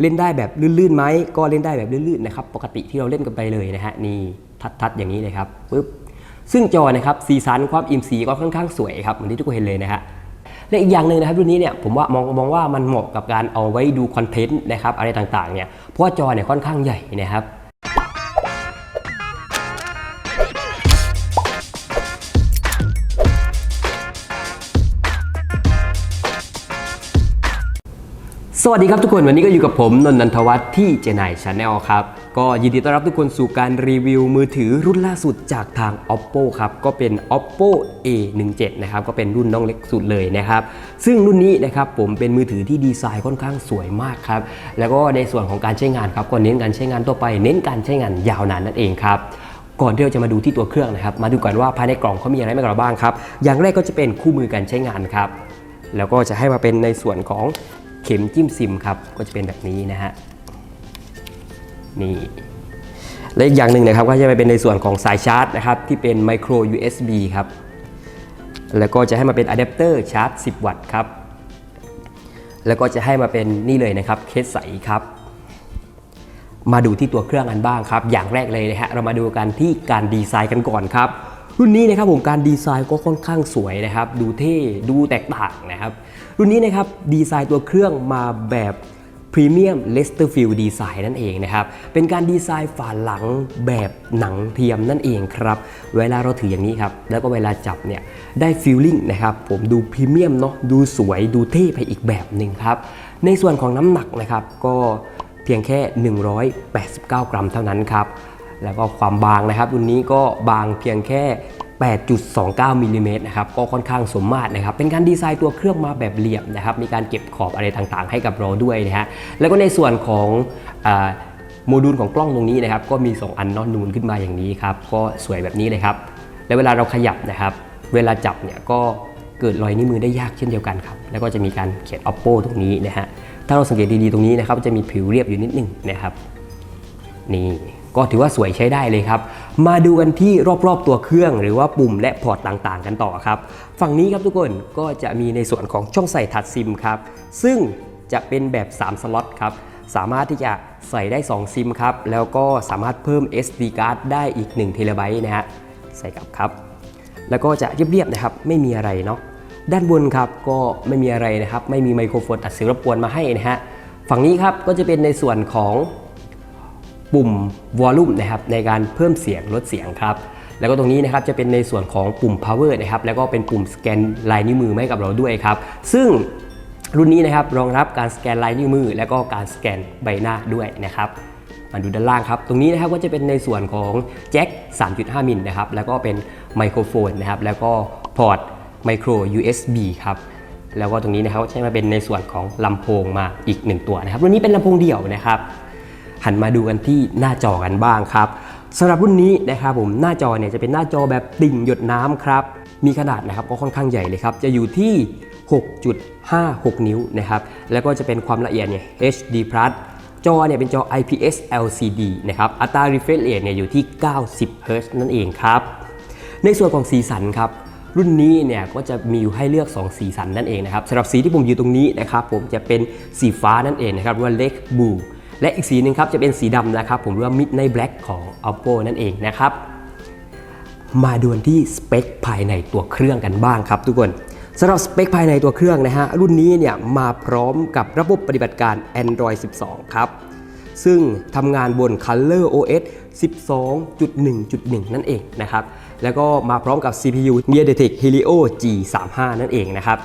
เล่นได้แบบลื่นๆไหมก็เล่นได้แบบลื่นๆนะครับ ปกติที่เราเล่นกันไปเลยนะฮะนี่ทัดๆอย่างนี้เลยครับปึ๊บซึ่งจอนะครับสีสันความอิ่มสีก็ค่อนข้างสวยครับเหมือนที่ทุกคนเห็นเลยนะฮะและอีกอย่างหนึ่งนะครับรุ่นนี้เนี่ยผมว่ามองมองว่ามันเหมาะกับการเอาไว้ดูคอนเทนต์นะครับอะไรต่างๆเนี่ยเพราะว่าจอเนี่ยค่อนข้างใหญ่นะครับ สวัสดีครับทุกคนวันนี้ก็อยู่กับผมนนท์นันทวัฒน์ที่เจนายชาแนลครับ ก็ยินดีต้อนรับทุกคนสู่การรีวิวมือถือรุ่นล่าสุดจากทาง oppo ครับ ก็เป็น oppo a17 นะครับ ก็เป็นรุ่นน้องเล็กสุดเลยนะครับ ซึ่งรุ่นนี้นะครับผมเป็นมือถือที่ดีไซน์ค่อนข้างสวยมากครับ แล้วก็ในส่วนของการใช้งานครับก็เน้นการใช้งานทั่วไป เน้นการใช้งานยาวนานนั่นเองครับก่อนที่เราจะมาดูที่ตัวเครื่องนะครับ มาดูกันว่าภายในกล่องเขามีอะไรบ้างเราบ้างครับ อย่างแรกก็จะเป็นคู่มือการใช้งานครับ แล้วก็จะให้มาเป็นในส่วนของ เข็มจิ้มซิมครับก็จะเป็นแบบนี้นะฮะนี่และอีกอย่างหนึ่งนะครับก็จะไปเป็นในส่วนของสายชาร์จนะครับที่เป็น micro USB ครับแล้วก็จะให้มาเป็นอะแดปเตอร์ชาร์จ 10 วัตต์ครับแล้วก็จะให้มาเป็นนี่เลยนะครับเคสใสครับ มาดูที่ตัวเครื่องกันบ้างครับ อย่างแรกเลยนะฮะเรามาดูกันที่การดีไซน์กันก่อนครับ รุ่นนี้นะครับผมการดีไซน์ก็ค่อนข้างสวยนะครับ ดูเท่ดูแตกต่างนะครับ รุ่นนี้นะครับดีไซน์ตัวเครื่องมาแบบพรีเมียมเลสเตอร์ฟิลดีไซน์นั่นเองนะครับ เป็นการดีไซน์ฝาหลังแบบหนังเทียมนั่นเองครับ เวลาเราถืออย่างนี้ครับ แล้วก็เวลาจับเนี่ย ได้ฟีลลิ่งนะครับ ผมดูพรีเมียมเนาะ ดูสวย ดูเท่ไปอีกแบบหนึ่งครับ ในส่วนของน้ำหนักนะครับ ก็เพียงแค่ 189 กรัมเท่านั้นครับ แล้วก็ความบางนะครับรุ่นนี้ก็บางเพียงแค่ 8.29มิลลิเมตรนะครับก็ค่อนข้างสมมาตรนะครับ เป็นการดีไซน์ตัวเครื่องมาแบบเหลี่ยมนะครับ มีการเก็บขอบอะไรต่างๆ ให้กับเราด้วยนะฮะแล้วก็ในส่วนของอโมดูลของกล้องตรงนี้นะครับ ก็มี 2 อันนอนนูนขึ้นมาอย่างนี้ครับ ก็สวยแบบนี้เลยครับ แล้วเวลาเราขยับนะครับ เวลาจับเนี่ยก็เกิดรอยนิ้วมือได้ยากเช่นเดียวกันครับ แล้วก็จะมีการเขียน oppo ตรงนี้นะฮะ ถ้าเราสังเกตดีๆตรงนี้นะครับ จะมีผิวเรียบอยู่นิดหนึงนะครับ นี่ ก็ถือว่าสวยใช้ได้เลยครับ มาดูกันที่รอบๆตัวเครื่อง หรือว่าปุ่มและพอร์ตต่างๆ กันต่อครับ ฝั่งนี้ครับทุกคนก็จะมีในส่วนของช่องใส่ทัดซิมครับ ซึ่งจะเป็นแบบ 3 สล็อตครับ สามารถที่จะใส่ได้ 2 ซิมครับ แล้วก็สามารถเพิ่ม SD card ได้อีก1เทราไบต์นะฮะ ใส่กลับครับ แล้วก็จะเรียบๆนะครับ ไม่มีอะไรเนาะ ด้านบนครับก็ไม่มีอะไรนะครับ ไม่มีไมโครโฟนอัดเสียงรบกวนมาให้นะฮะ ฝั่งนี้ครับก็จะเป็นในส่วนของ ปุ่มวอลลุ่มนะครับในการเพิ่มเสียงลดเสียงครับแล้วก็ตรงนี้นะครับจะเป็นในส่วนของปุ่ม power นะครับแล้วก็เป็นปุ่มสแกนลายนิ้วมือให้กับเราด้วยครับซึ่งรุ่นนี้นะครับรองรับการสแกนลายนิ้วมือ แล้วก็การสแกนใบหน้าด้วยนะครับมาดูด้านล่างครับ ตรงนี้นะครับก็จะเป็นในส่วนของแจ็ค 3.5 มิลนะครับแล้วก็เป็นไมโครโฟนนะครับแล้วก็พอร์ตไมโคร USB ครับแล้วก็ตรงนี้นะครับใช้มาเป็นในส่วนของลำโพงมาอีกหนึ่งตัวนะครับรุ่นนี้เป็นลำโพงเดี่ยวนะครับ หันมาดูกันที่หน้าจอกันบ้างครับสำหรับรุ่นนี้นะครับผมหน้าจอเนี่ยจะเป็นหน้าจอแบบติ่งหยดน้ำครับมีขนาดนะครับก็ค่อนข้างใหญ่เลยครับจะอยู่ที่ 6.56 นิ้วนะครับแล้วก็จะเป็นความละเอียดเนี่ย HD Plus จอเนี่ยเป็นจอ IPS LCD นะครับ อัตรา refresh rate เนี่ยอยู่ที่ 90 Hz นั่นเองครับ ในส่วนของสีสันครับ รุ่นนี้เนี่ยก็จะมีอยู่ให้เลือก 2 สีสันนั่นเองนะครับสำหรับสีที่ผมอยู่ตรงนี้นะครับผมจะเป็นสีฟ้านั่นเองนะครับว่า Lake Blue และอีกสีหนึ่งครับจะเป็นสีดำนะครับ ผมเรียกว่า Midnight Black ของ Oppo นั่นเองนะครับ มาดูที่สเปคภายในตัวเครื่องกันบ้างครับทุกคนสำหรับสเปคภายในตัวเครื่องนะฮะ รุ่นนี้เนี่ยมาพร้อมกับระบบปฏิบัติการ Android 12 ครับ ซึ่งทำงานบน Color OS 12.1.1 นั่นเองนะครับ แล้วก็มาพร้อมกับ CPU MediaTek Helio G35 นั่นเองนะครับ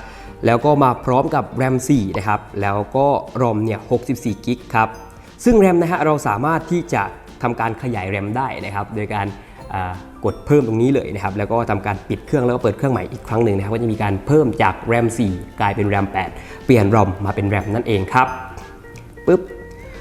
แล้วก็มาพร้อมกับ RAM 4 นะครับ แล้วก็ ROM เนี่ย64กิกครับ ซึ่ง RAM นะฮะเราสามารถที่จะทำการขยาย RAM ได้นะครับ โดยการกดเพิ่มตรงนี้เลยนะครับ แล้วก็ทำการปิดเครื่องแล้วก็เปิดเครื่องใหม่อีกครั้งหนึ่งนะครับก็จะมีการเพิ่มจาก RAM 4กลายเป็น RAM 8เปลี่ยน ROM มาเป็น RAM นั่นเองครับปึ๊บ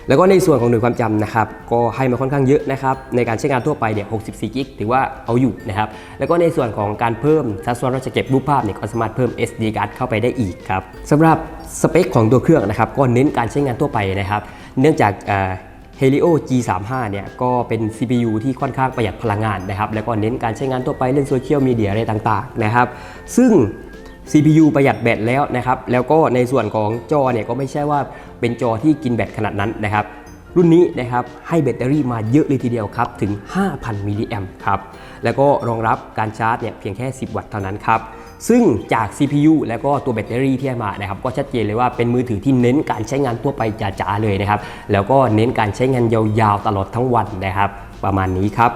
แล้วก็ในส่วนของหน่วยความจำนะครับ ก็ให้มาค่อนข้างเยอะนะครับ ในการใช้งานทั่วไปเนี่ย 64 กิกถือว่าเอาอยู่นะครับ แล้วก็ในส่วนของการเพิ่มสัดส่วนเราจะเก็บรูปภาพเนี่ยก็สามารถเพิ่ม SD card เข้าไปได้อีกครับสำหรับสเปคของตัวเครื่องนะครับ ก็เน้นการใช้งานทั่วไปนะครับ เนื่องจากเอ่อ Helio G35 เนี่ยก็เป็น CPU ที่ค่อนข้างประหยัดพลังงานนะครับแล้วก็เน้นการใช้งานทั่วไปเล่นโซเชียลมีเดียอะไรต่างๆนะครับซึ่ง CPU ประหยัดแบตแล้วนะครับแล้วก็ในส่วนของจอเนี่ยก็ไม่ใช่ว่าเป็นจอที่กินแบตขนาดนั้นนะครับรุ่นนี้นะครับให้แบตเตอรี่มาเยอะเลยทีเดียวครับถึง 5,000 มิลลิแอมป์ครับแล้วก็รองรับการชาร์จเนี่ยเพียงแค่ 10 วัตต์เท่านั้นครับ ซึ่งจาก CPU แล้วก็ตัวแบตเตอรี่ที่ให้มานะครับก็ชัดเจนเลยว่าเป็นมือถือที่เน้นการใช้งานทั่วไปจ๋าๆเลยนะครับแล้วก็เน้นการใช้งานยาวๆตลอดทั้งวันนะครับประมาณนี้ครับ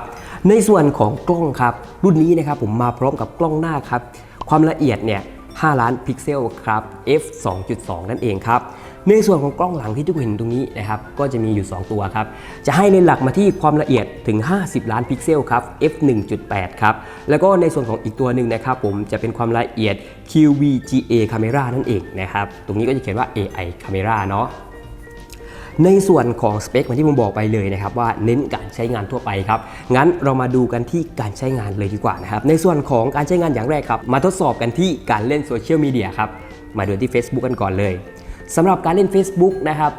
ในส่วนของกล้องครับรุ่นนี้นะครับผมมาพร้อมกับกล้องหน้าครับความละเอียดเนี่ย5ล้านพิกเซลครับ f 2.2 นั่นเองครับ ในส่วนของกล้องหลังที่ทุกคนเห็นตรงนี้นะครับก็จะมีอยู่ 2 ตัวครับ จะให้เลนส์หลักมาที่ความละเอียดถึง 50 ล้านพิกเซลครับ f 1.8 ครับ แล้วก็ในส่วนของอีกตัวหนึ่งนะครับผมจะเป็นความละเอียด QVGA camera นั่นเองนะครับตรงนี้ก็จะเขียนว่า AI camera เนาะในส่วนของสเปคเหมือนที่ผมบอกไปเลยนะครับว่าเน้นการใช้งานทั่วไปครับ งั้นเรามาดูกันที่การใช้งานเลยดีกว่านะครับ ในส่วนของการใช้งานอย่างแรกครับ มาทดสอบกันที่การเล่นโซเชียลมีเดียครับ มาดูที่ Facebook กันก่อนเลย สำหรับการเล่น Facebook นะครับ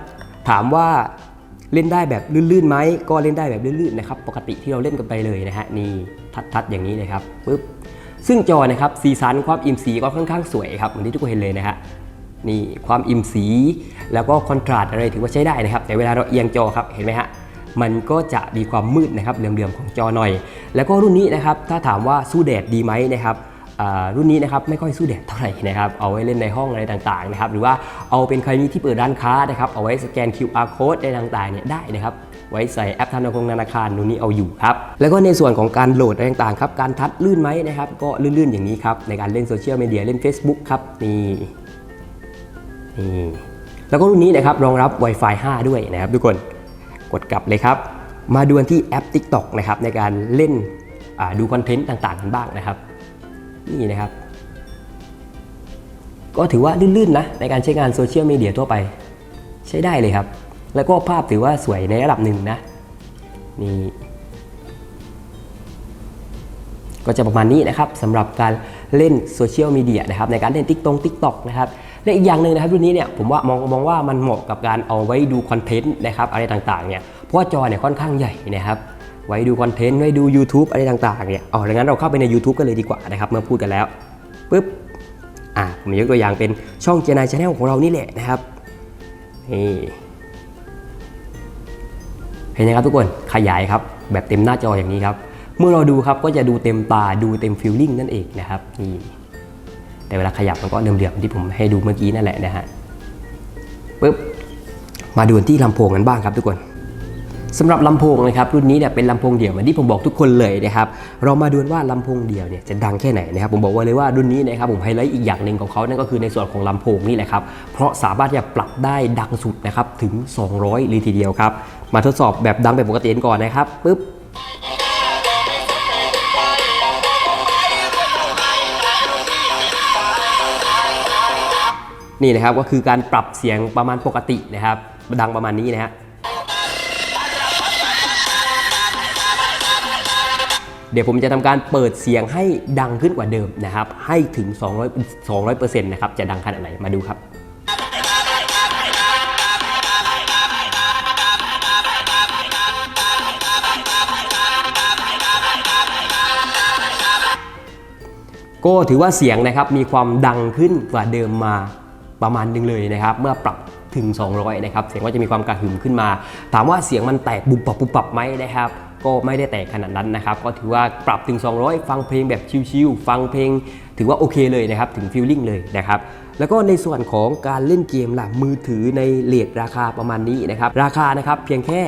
ถามว่าเล่นได้แบบลื่นๆไหมก็เล่นได้แบบลื่นๆนะครับ ปกติที่เราเล่นกันไปเลยนะฮะนี่ทัดๆอย่างนี้นะครับปึ๊บซึ่งจอนะครับสีสันความอิ่มสีก็ค่อนข้างสวยครับเหมือนที่ทุกคนเห็นเลยนะฮะนี่ความอิ่มสี แล้วก็คอนทราสต์อะไรถือว่าใช้ได้นะครับ แต่เวลาเราเอียงจอครับเห็นไหมฮะมันก็จะมีความมืดนะครับเหลื่อมๆของจอหน่อย แล้วก็รุ่นนี้นะครับถ้าถามว่าสู้แดดดีไหมนะครับ รุ่นนี้นะครับไม่ค่อยสู้แดดเท่าไหร่นะครับเอาไว้เล่นในห้องอะไรต่างๆนะครับหรือว่าเอาเป็นใครมีที่เปิดร้านค้านะครับเอาไว้สแกน QR code อะไรต่างๆเนี่ยได้นะครับไว้ใส่แอปธนาคารธนาคารนู่นนี่เอาอยู่ครับแล้วก็ในส่วนของการโหลดอะไรต่างๆครับการทัดลื่นไหมนะครับก็ลื่นๆอย่างนี้ครับในการเล่นโซเชียลมีเดียเล่น Facebook ครับนี่นี่แล้วก็รุ่นนี้นะครับรองรับ Wi-Fi 5 ด้วยนะครับทุกคนกดกลับเลยครับ มาดูกันที่แอป TikTok นะครับในการเล่นดูคอนเทนต์ต่างๆกันบ้างนะครับ นี่นะครับ ก็ถือว่าลื่นๆนะในการใช้งานโซเชียลมีเดียทั่วไป ใช้ได้เลยครับ แล้วก็ภาพถือว่าสวยในระดับหนึ่งนะนี่ก็จะประมาณนี้นะครับสำหรับการเล่นโซเชียลมีเดียนะครับในการเล่นติ๊กตงติ๊กต็อกนะครับและอีกอย่างหนึ่งนะครับรุ่นนี้เนี่ยผมว่ามองมองว่ามันเหมาะกับการเอาไว้ดูคอนเทนต์นะครับอะไรต่างๆเนี่ยเพราะว่าจอเนี่ยค่อนข้างใหญ่นะครับ ไว้ดูคอนเทนต์ไว้ดู YouTube อะไรต่างๆเนี่ยอ๋อดังนั้นเราเข้าไปใน YouTube กันเลยดีกว่านะครับเมื่อพูดกันแล้วปุ๊บอะผมยกตัวอย่างเป็นช่องเจนายชาแนลของเรานี่แหละนะครับนี่เห็นไหมครับทุกคนขยายครับแบบเต็มหน้าจออย่างนี้ครับเมื่อเราดูครับก็จะดูเต็มตาดูเต็มฟิลลิ่งนั่นเองนะครับนี่แต่เวลาขยับมันก็เดิมๆที่ผมให้ดูเมื่อกี้นั่นแหละนะฮะปึ๊บมาดูที่ลำโพงกันบ้างครับทุกคน สำหรับลำโพงนะครับรุ่นนี้เนี่ยเป็นลำโพงเดี่ยวเหมือนที่ผมบอกทุกคนเลยนะครับเรามาดูว่าลำโพงเดี่ยวเนี่ยจะดังแค่ไหนนะครับผมบอกไว่าเลยว่ารุ่นนี้นะครับผมไฮไลท์อีกอย่างหนึ่งของเขานั่นก็คือในส่วนของลำโพงนี่แหละครับเพราะสามารถจะปรับได้ดังสุดนะครับถึง 200เลยทีเดียวครับมาทดสอบแบบดังแบบปกติก่อนนะครับปึ๊บนี่นะครับก็คือการปรับเสียงประมาณปกตินะครับดังประมาณนี้นะฮะ เดี๋ยวผมจะทำการเปิดเสียงให้ดังขึ้นกว่าเดิมนะครับ ให้ถึง 200 200%นะครับ จะดังขนาดไหนมาดูครับก็ถือว่าเสียงนะครับมีความดังขึ้นกว่าเดิมมาประมาณหนึงเลยนะครับ เมื่อปรับถึง 200 นะครับ เสียงก็จะมีความกระหึ่มขึ้นมา ถามว่าเสียงมันแตกบุบปับบุบปับไหมนะครับ ก็ไม่ได้แตกขนาดนั้นนะครับก็ถือว่าปรับถึง 200 ฟังเพลงแบบชิลๆฟังเพลง ถือว่าโอเคเลยนะครับถึงฟีลลิ่งเลยนะครับแล้วก็ในส่วนของการเล่นเกมล่ะมือถือในเลทราคาประมาณนี้นะครับราคานะครับเพียงแค่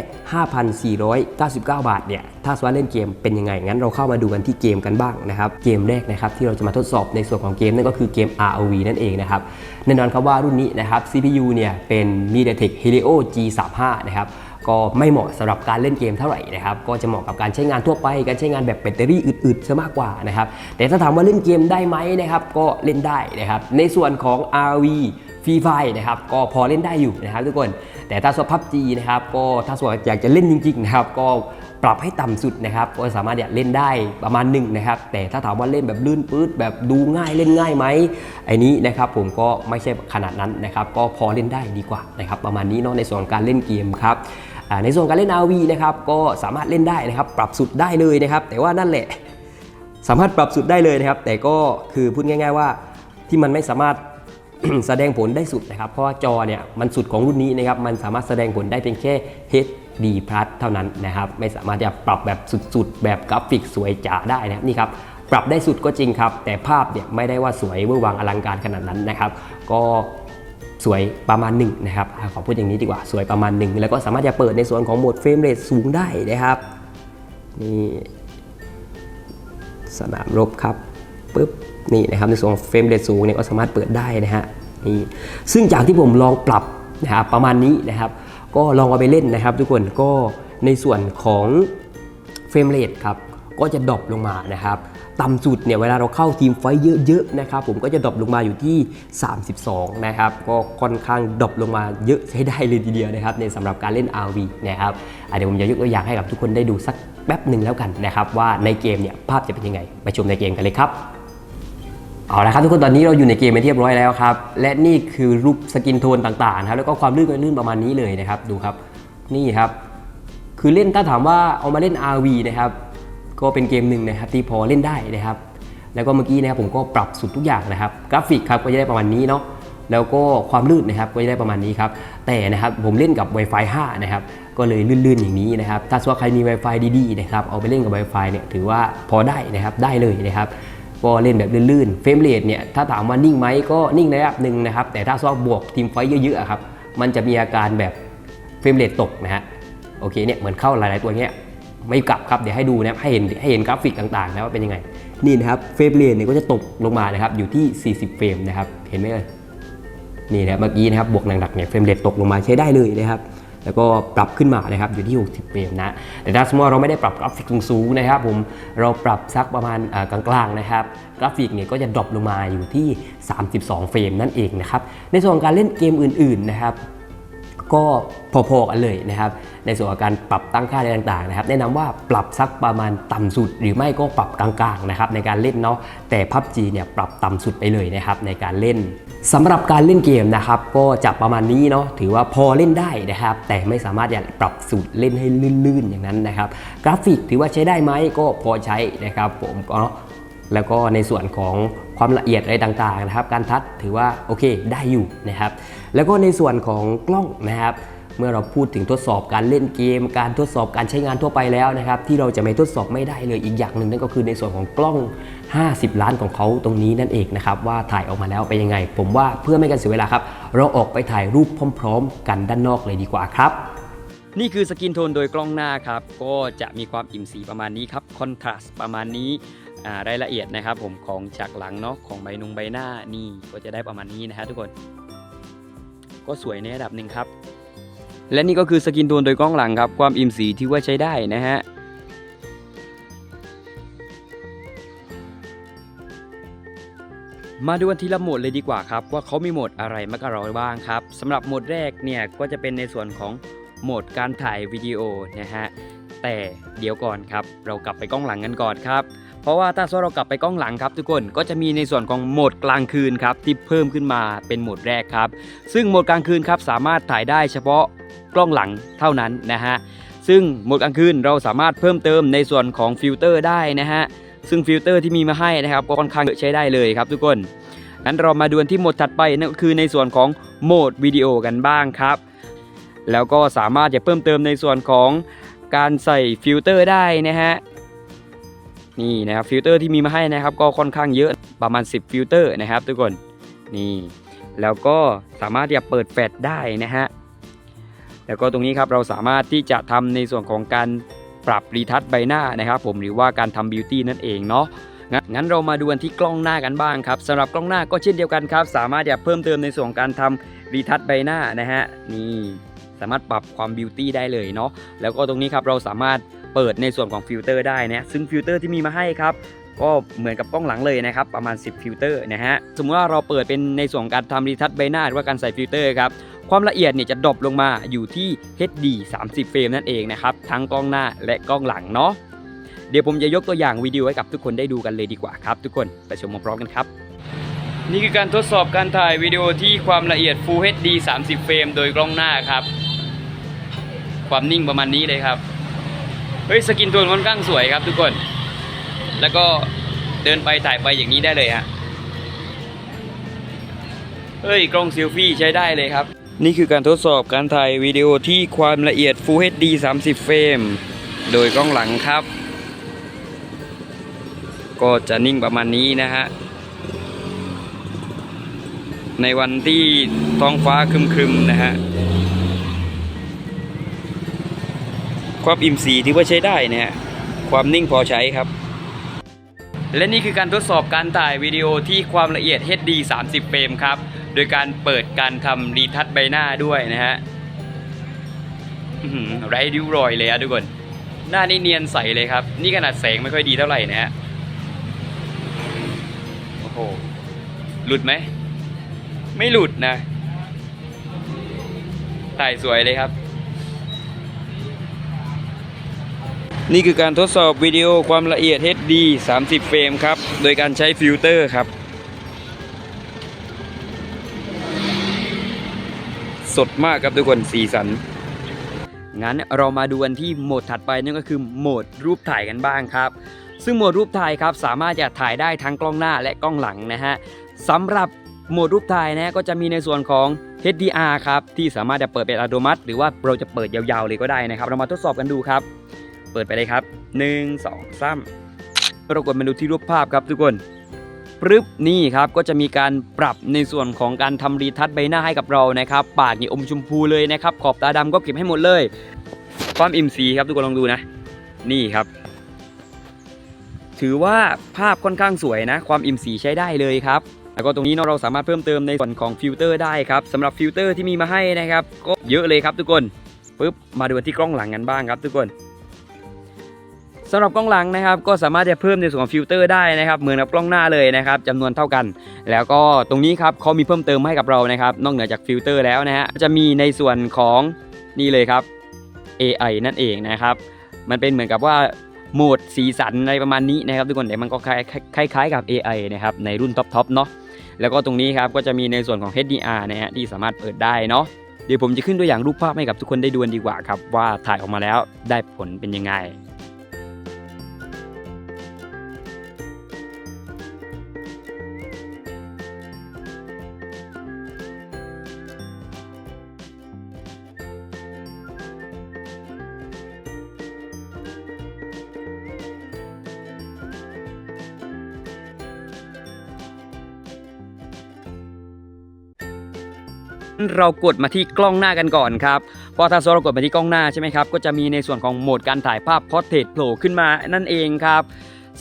5,499 บาทเนี่ยถ้าสว่าเล่นเกมเป็นยังไงงั้นเราเข้ามาดูกันที่เกมกันบ้างนะครับเกมแรกนะครับที่เราจะมาทดสอบในส่วนของเกมนั่นก็คือเกม ROV นั่นเองนะครับแน่นอนครับว่ารุ่นนี้นะครับ CPU เนี่ยเป็น MediaTek Helio G35 นะครับ ก็ไม่เหมาะสำหรับการเล่นเกมเท่าไหร่นะครับก็จะเหมาะกับการใช้งานทั่วไป การใช้งานแบบแบตเตอรี่อึดๆซะมากกว่านะครับแต่ถ้าถามว่าเล่นเกมได้ไหมนะครับก็เล่นได้นะครับในส่วนของ RV ฟรีไฟนะครับก็พอเล่นได้อยู่นะครับทุกคน แต่ถ้าส่วนพับจีนะครับก็ถ้าส่วนอยากจะเล่นจริงๆนะครับก็ปรับให้ต่ำสุดนะครับก็สามารถเล่นได้ประมาณหนึ่งนะครับแต่ถ้าถามว่าเล่นแบบลื่นปื๊ดแบบดูง่ายเล่นง่ายไหมไอ้นี้นะครับผมก็ไม่ใช่ขนาดนั้นนะครับก็พอเล่นได้ดีกว่านะครับประมาณนี้เนาะในส่วนการเล่นเกมครับ ในส่วนการเล่น RV นะครับก็สามารถเล่นได้นะครับปรับสุดได้เลยนะครับ แต่ว่านั่นแหละสามารถปรับสุดได้เลยนะครับ แต่ก็คือพูดง่าย ๆว่าที่มันไม่สามารถแสดงผลได้สุดนะครับ เพราะว่าจอเนี่ยมันสุดของรุ่นนี้นะครับมันสามารถแสดงผลได้เพียงแค่ HD Plus เท่านั้นนะครับไม่สามารถจะปรับแบบสุดๆ แบบกราฟิกสวยจ๋าได้นะครับนี่ครับปรับได้สุดก็จริงครับ แต่ภาพเนี่ยไม่ได้ว่าสวยเวอร์วังอลังการขนาดนั้นนะครับ ก็ สวยประมาณหนึ่งนะครับขอพูดอย่างนี้ดีกว่าสวยประมาณหนึ่งแล้วก็สามารถจะเปิดในส่วนของโหมดเฟรมเรทสูงได้นะครับนี่สนามรบครับปึ๊บนี่นะครับในส่วนของเฟรมเรทสูงเนี่ยก็สามารถเปิดได้นะฮะนี่ซึ่งจากที่ผมลองปรับนะครับประมาณนี้นะครับ ก็ลองเอาไปเล่นนะครับ ทุกคนก็ในส่วนของเฟรมเรทครับก็จะดรอปลงมานะครับ ต่ำสุดเนี่ยเวลาเราเข้าทีมไฟเยอะๆนะครับผมก็จะดรอปลงมาอยู่ที่ 32 นะครับ ก็ค่อนข้างดรอปลงมาเยอะใช้ได้เลยทีเดียวนะครับในสำหรับการเล่น RV นะครับเดี๋ยวผมจะยกตัวอย่างให้กับทุกคนได้ดูสักแป๊บหนึ่งแล้วกันนะครับว่าในเกมเนี่ยภาพจะเป็นยังไงไปชมในเกมกันเลยครับเอาละครับทุกคนตอนนี้เราอยู่ในเกมไปเรียบร้อยแล้วครับ และนี่คือรูปสกินโทนต่างๆนะครับแล้วก็ความลื่นลื่นประมาณนี้เลยนะครับ ดูครับนี่ครับ คือเล่นถ้าถามว่าเอามาเล่น RV นะครับ ก็เป็นเกมหนึ่งนะครับที่พอเล่นได้นะครับ แล้วก็เมื่อกี้นะครับผมก็ปรับสุดทุกอย่างนะครับ กราฟิกครับก็จะได้ประมาณนี้เนาะแล้วก็ความลื่นนะครับก็จะได้ประมาณนี้ครับ แต่นะครับผมเล่นกับ Wi-Fi 5 นะครับ ก็เลยลื่นๆอย่างนี้นะครับ ถ้าสว่าใครมี Wi-Fi ดีๆนะครับ เอาไปเล่นกับ Wi-Fi เนี่ยถือว่าพอได้นะครับ ได้เลยนะครับ ก็เล่นแบบลื่นๆ เฟรมเรทเนี่ย ถ้าถามว่านิ่งไหมก็นิ่งในระดับหนึ่งนะครับ แต่ถ้าซอกบวกทีมไฟเยอะๆครับ มันจะมีอาการแบบเฟรมเรทตกนะฮะ โอเคเนี่ยเหมือนเข้าหลายๆตัวเนี้ย ไม่กลับครับเดี๋ยวให้ดูนะให้เห็นให้เห็นกราฟิกต่างๆนะว่าเป็นยังไง นี่นะครับเฟรมเรทเนี่ยก็จะตกลงมานะครับอยู่ที่ 40 เฟรมนะครับเห็นไหมเอ่ยนี่นะเมื่อกี้นะครับบวกหนักๆเนี่ยเฟรมเรทตกลงมาใช้ได้เลยนะครับแล้วก็ปรับขึ้นมานะครับอยู่ที่ 60 เฟรมนะแต่ถ้าสมมติว่าเราไม่ได้ปรับกราฟิกสูงๆนะครับผมเราปรับสักประมาณกลางๆนะครับกราฟิกเนี่ยก็จะดรอปลงมาอยู่ที่ 32 เฟรมนั่นเองนะครับในส่วนการเล่นเกมอื่นๆนะครับ ก็พอๆกันเลยนะครับ ในส่วนของการปรับตั้งค่าอะไรต่างๆนะครับ แนะนำว่าปรับสักประมาณต่ำสุด หรือไม่ก็ปรับกลางๆนะครับในการเล่นเนาะแต่พับจีเนี่ยปรับต่ำสุดไปเลยนะครับในการเล่นสำหรับการเล่นเกมนะครับก็จะประมาณนี้เนาะถือว่าพอเล่นได้นะครับ แต่ไม่สามารถจะปรับสูตรเล่นให้ลื่นๆอย่างนั้นนะครับกราฟิกถือว่าใช้ได้ไหมก็พอใช้นะครับผมก็แล้วก็ในส่วนของ ความละเอียดอะไรต่างๆนะครับ การทัดถือว่าโอเคได้อยู่นะครับ แล้วก็ในส่วนของกล้องนะครับ เมื่อเราพูดถึงทดสอบการเล่นเกม การทดสอบการใช้งานทั่วไปแล้วนะครับ ที่เราจะไม่ทดสอบไม่ได้เลยอีกอย่างหนึ่งนั่นก็คือในส่วนของกล้อง 50 ล้านของเขาตรงนี้นั่นเองนะครับว่าถ่ายออกมาแล้วเป็นยังไง ผมว่าเพื่อไม่ให้กันเสียเวลาครับ เราออกไปถ่ายรูปพร้อม ๆ กันด้านนอกเลยดีกว่าครับนี่คือสกินโทนโดยกล้องหน้าครับ ก็จะมีความอิ่มสีประมาณนี้ครับ คอนทราสต์ประมาณนี้ รายละเอียดนะครับ ผมของฉากหลังเนาะของใบนงใบหน้านี่ก็จะได้ประมาณนี้นะฮะทุกคน ก็สวยในระดับหนึ่งครับ และนี่ก็คือสกินโทนโดยกล้องหลังครับ ความอิ่มสีที่ว่าใช้ได้นะฮะมาดูกันทีละโหมดเลยดีกว่าครับ ว่าเขามีโหมดอะไรมากับเราบ้างครับสำหรับโหมดแรกเนี่ยก็จะเป็นในส่วนของโหมดการถ่ายวิดีโอนะฮะแต่เดี๋ยวก่อนครับ เรากลับไปกล้องหลังกันก่อนครับ ราะว่าถ้าเรากลับไปกล้องหลังครับทุกคนก็จะมีในส่วนของโหมดกลางคืนครับที่เพิ่มขึ้นมาเป็นโหมดแรกครับ ซึ่งโหมดกลางคืนครับสามารถถ่ายได้เฉพาะกล้องหลังเท่านั้นนะฮะซึ่งโหมดกลางคืนเราสามารถเพิ่มเติมในส่วนของฟิลเตอร์ได้นะฮะซึ่งฟิลเตอร์ที่มีมาให้นะครับก็ค่อนข้างเยอะใช้ได้เลยครับทุกคนงั้นเรามาดูนที่โหมดถัดไปนั่นก็คือในส่วนของโหมดวิดีโอกันบ้างครับ แล้วก็สามารถจะเพิ่มเติมในส่วนของการใส่ฟิลเตอร์ได้นะฮะ นี่นะครับฟิลเตอร์ที่มีมาให้นะครับก็ค่อนข้างเยอะประมาณ 10 ฟิลเตอร์นะครับ ทุกคนนี่แล้วก็สามารถที่จะเปิดแฟลชได้นะฮะแล้วก็ตรงนี้ครับเราสามารถที่จะทำในส่วนของการปรับรีทัชใบหน้านะครับ ผมหรือว่าการทำบิวตี้นั่นเองเนาะงั้นงั้นเรามาดูกันที่กล้องหน้ากันบ้างครับสำหรับกล้องหน้าก็เช่นเดียวกันครับ สามารถจะเพิ่มเติมในส่วนของการทำรีทัชใบหน้านะฮะนี่สามารถปรับความบิวตี้ได้เลยเนาะแล้วก็ตรงนี้ครับเราสามารถ เปิดในส่วนของฟิลเตอร์ได้นะซึ่งฟิลเตอร์ที่มีมาให้ครับก็เหมือนกับกล้องหลังเลยนะครับประมาณ 10 ฟิลเตอร์นะฮะสมมติว่าเราเปิดเป็นในส่วนการทำรีทัชใบหน้าหรือว่าการใส่ฟิลเตอร์ครับความละเอียดเนี่ยจะดรอปลงมาอยู่ที่ HD 30 เฟรมนั่นเองนะครับทั้งกล้องหน้าและกล้องหลังเนาะเดี๋ยวผมจะยกตัวอย่างวิดีโอให้กับทุกคนได้ดูกันเลยดีกว่าครับ ทุกคนไปชมพร้อมกันครับ นี่คือการทดสอบการถ่ายวิดีโอที่ความละเอียด Full HD 30 เฟรมโดยกล้องหน้าครับ ความนิ่งประมาณนี้เลยครับ เฮ้ยสกินโทนค่อนข้างสวยครับทุกคน แล้วก็เดินไปถ่ายไปอย่างนี้ได้เลยฮะเฮ้ยกล้องเซลฟี่ใช้ได้เลยครับ นี่คือการทดสอบการถ่ายวิดีโอที่ความละเอียด Full HD 30 เฟรม โดยกล้องหลังครับ ก็จะนิ่งประมาณนี้นะฮะ ในวันที่ท้องฟ้าครึมๆนะฮะ ความอิ่มสีถือว่าใช้ได้นะฮะความนิ่งพอใช้ครับ และนี่คือการทดสอบการถ่ายวิดีโอที่ความละเอียด HD 30 เฟรมครับ โดยการเปิดการทำรีทัชใบหน้าด้วยนะฮะไร้ริ้วรอยเลยอะทุกคน หน้านี่เนียนใสเลยครับ นี่ขนาดแสงไม่ค่อยดีเท่าไหร่นะฮะโอ้โหหลุดไหม ไม่หลุดนะถ่ายสวยเลยครับ นี่คือการทดสอบวิดีโอความละเอียด HD 30 เฟรมครับ โดยการใช้ฟิลเตอร์ครับ สดมากครับทุกคนสีสัน งั้นเรามาดูกันที่โหมดถัดไปนั่นก็คือโหมดรูปถ่ายกันบ้างครับ ซึ่งโหมดรูปถ่ายครับสามารถจะถ่ายได้ทั้งกล้องหน้าและกล้องหลังนะฮะสำหรับโหมดรูปถ่ายนะก็จะมีในส่วนของ HDR ครับที่สามารถจะเปิดเป็นอัตโนมัติ หรือว่าเราจะเปิดยาวๆเลยก็ได้นะครับ เรามาทดสอบกันดูครับ เปิดไปเลยครับ 1 2 3ปรากฏมาดูที่รูปภาพครับทุกคนปึ๊บนี่ครับก็จะมีการปรับในส่วนของการทำรีทัชใบหน้าให้กับเรานะครับ ปากนี่อมชมพูเลยนะครับ ขอบตาดำก็เก็บให้หมดเลย ความอิ่มสีครับทุกคนลองดูนะ นี่ครับ ถือว่าภาพค่อนข้างสวยนะ ความอิ่มสีใช้ได้เลยครับแล้วก็ตรงนี้เราสามารถเพิ่มเติมในส่วนของฟิลเตอร์ได้ครับสำหรับฟิลเตอร์ที่มีมาให้นะครับ ก็เยอะเลยครับทุกคนปึ๊บมาดูที่กล้องหลังกันบ้างครับทุกคน สำหรับกล้องหลังนะครับก็สามารถจะเพิ่มในส่วนของฟิลเตอร์ได้นะครับเหมือนกับกล้องหน้าเลยนะครับจำนวนเท่ากัน แล้วก็ตรงนี้ครับเขามีเพิ่มเติมให้กับเรานะครับ นอกเหนือจากฟิลเตอร์แล้วนะฮะจะมีในส่วนของนี่เลยครับ AI นั่นเองนะครับ มันเป็นเหมือนกับว่าโหมดสีสันอะไรประมาณนี้นะครับทุกคนแต่มันก็คล้ายคล้ายๆกับ AI นะครับในรุ่นท็อปๆเนาะแล้วก็ตรงนี้ครับก็จะมีในส่วนของ HDR นะฮะที่สามารถเปิดได้เนาะเดี๋ยวผมจะขึ้นตัวอย่างรูปภาพให้กับทุกคนได้ดูดีกว่าครับว่าถ่ายออกมาแล้วได้ผลเป็นยังไง เรากดมาที่กล้องหน้ากันก่อนครับพอถ้าเรากดมาที่กล้องหน้าใช่ไหมครับก็จะมีในส่วนของโหมดการถ่ายภาพพอร์เทรตโผล่ขึ้นมานั่นเองครับ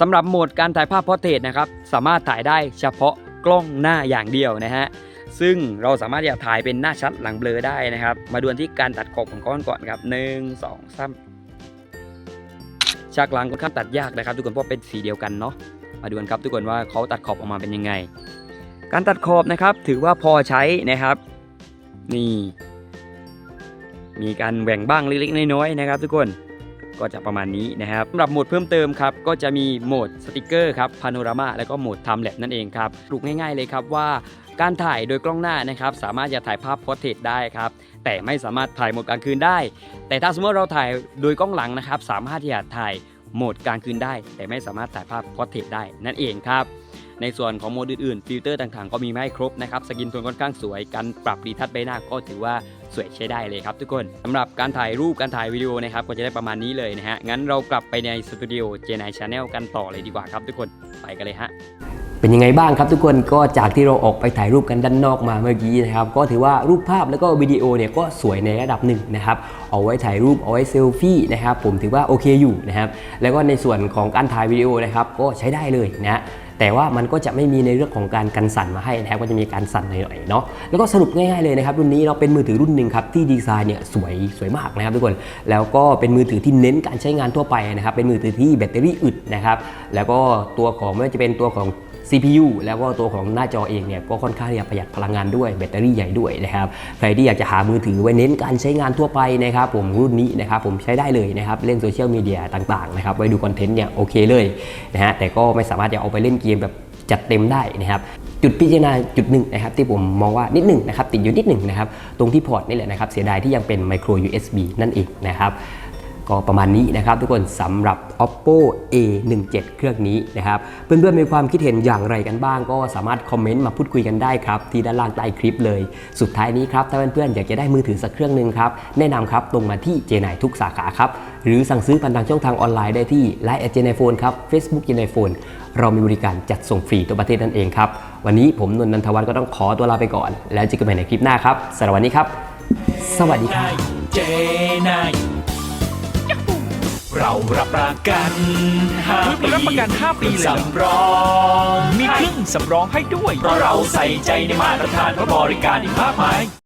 สำหรับโหมดการถ่ายภาพพอร์เทรตนะครับสามารถถ่ายได้เฉพาะกล้องหน้าอย่างเดียวนะฮะซึ่งเราสามารถจะถ่ายเป็นหน้าชัดหลังเบลอได้นะครับ มาดูที่การตัดขอบของก้อนก่อนครับหนึ่งสองสามฉากหลังค่อนข้างตัดยากนะครับ ทุกคนเพราะเป็นสีเดียวกันเนาะมาดูกันครับทุกคนว่าเขาตัดขอบออกมาเป็นยังไง การตัดขอบนะครับถือว่าพอใช้นะครับ นี่ มีการแหว่งบ้างเล็กๆน้อยๆนะครับ ทุกคนก็จะประมาณนี้นะครับสำหรับโหมดเพิ่มเติมครับก็จะมีโหมดสติกเกอร์ครับพาโนรามาแล้วก็โหมดไทม์แลปนั่นเองครับปลุกง่ายๆเลยครับว่าการถ่ายโดยกล้องหน้านะครับสามารถจะถ่ายภาพพอร์เทรตได้ครับแต่ไม่สามารถถ่ายโหมดกลางคืนได้ แต่ถ้าสมมติเราถ่ายโดยกล้องหลังนะครับ สามารถที่จะถ่ายโหมดกลางคืนได้ แต่ไม่สามารถถ่ายภาพพอร์เทรตได้นั่นเองครับ ในส่วนของโหมดอื่นๆ ฟิลเตอร์ต่างๆ ก็มีมาให้ครบนะครับ สกินโทนค่อนข้างสวย การปรับรีทัชใบหน้าก็ถือว่าสวยใช้ได้เลยครับทุกคนสำหรับการถ่ายรูปการถ่ายวิดีโอนะครับก็จะได้ประมาณนี้เลยนะฮะ งั้นเรากลับไปในสตูดิโอเจนไอชาแนลกันต่อเลยดีกว่าครับทุกคน ไปกันเลยฮะเป็นยังไงบ้างครับทุกคนก็จากที่เราออกไปถ่ายรูปกันด้านนอกมาเมื่อกี้นะครับก็ถือว่ารูปภาพแล้วก็วิดีโอเนี่ยก็สวยในระดับหนึ่งนะครับเอาไว้ถ่ายรูปเอาไว้เซลฟี่นะครับผมถือว่าโอเคอยู่นะครับแล้วก็ในส่วนของการถ่ายวิดีโอนะครับก็ใช้ได้เลยนะ แต่ว่ามันก็จะไม่มีในเรื่องของการกันสั่นมาให้นะครับก็จะมีการสั่นหน่อยๆเนาะแล้วก็สรุปง่ายๆเลยนะครับรุ่นนี้เราเป็นมือถือรุ่นหนึ่งครับที่ดีไซน์เนี่ยสวยสวยมากนะครับทุกคน แล้วก็เป็นมือถือที่เน้นการใช้งานทั่วไปนะครับเป็นมือถือที่แบตเตอรี่อึดนะครับแล้วก็ตัวของไม่ว่าจะเป็นตัวของ CPU แล้วก็ตัวของหน้าจอเองเนี่ยก็ค่อนข้างที่จะประหยัดพลังงานด้วยแบตเตอรี่ใหญ่ด้วยนะครับใครที่อยากจะหามือถือไว้เน้นการใช้งานทั่วไปนะครับผมรุ่นนี้นะครับผมใช้ได้เลยนะครับเล่นโซเชียลมีเดียต่างๆนะครับไว้ดูคอนเทนต์เนี่ยโอเคเลยนะฮะแต่ก็ไม่สามารถจะเอาไปเล่นเกมแบบจัดเต็มได้นะครับจุดพิจารณาจุดหนึ่งนะครับที่ผมมองว่านิดหนึ่งนะครับติดอยู่นิดหนึ่งนะครับตรงที่พอร์ตนี่แหละนะครับเสียดายที่ยังเป็น micro USB นั่นเองนะครับ ก็ประมาณนี้นะครับ ทุกคนสำหรับ oppo a17 เครื่องนี้นะครับ เพื่อนๆมีความคิดเห็นอย่างไรกันบ้าง ก็สามารถคอมเมนต์มาพูดคุยกันได้ครับ ที่ด้านล่างใต้คลิปเลย สุดท้ายนี้ครับ ถ้าเพื่อนๆอยากจะได้มือถือสักเครื่องหนึ่งครับ แนะนำครับตรงมาที่เจนายทุกสาขาครับ หรือสั่งซื้อผ่านทางช่องทางออนไลน์ได้ที่ Line เจนายโฟนครับ Facebook เจนายโฟนเรามีบริการจัดส่งฟรีทั่วประเทศนั่นเองครับ วันนี้ผมนนท์นันทวัฒน์ก็ต้องขอตัวลาไปก่อน แล้วเจอกันใหม่ในคลิปหน้าครับสำหรับวันนี้ครับ สวัสดีครับ เจนายเรารับประกันห้าเฮ้ยมันรับประกัน 5 ปีเลยเหรอสำรองมีเครื่องสำรองให้ด้วย เพราะเราใส่ใจในมาตรฐานและบริการอีกมากมาย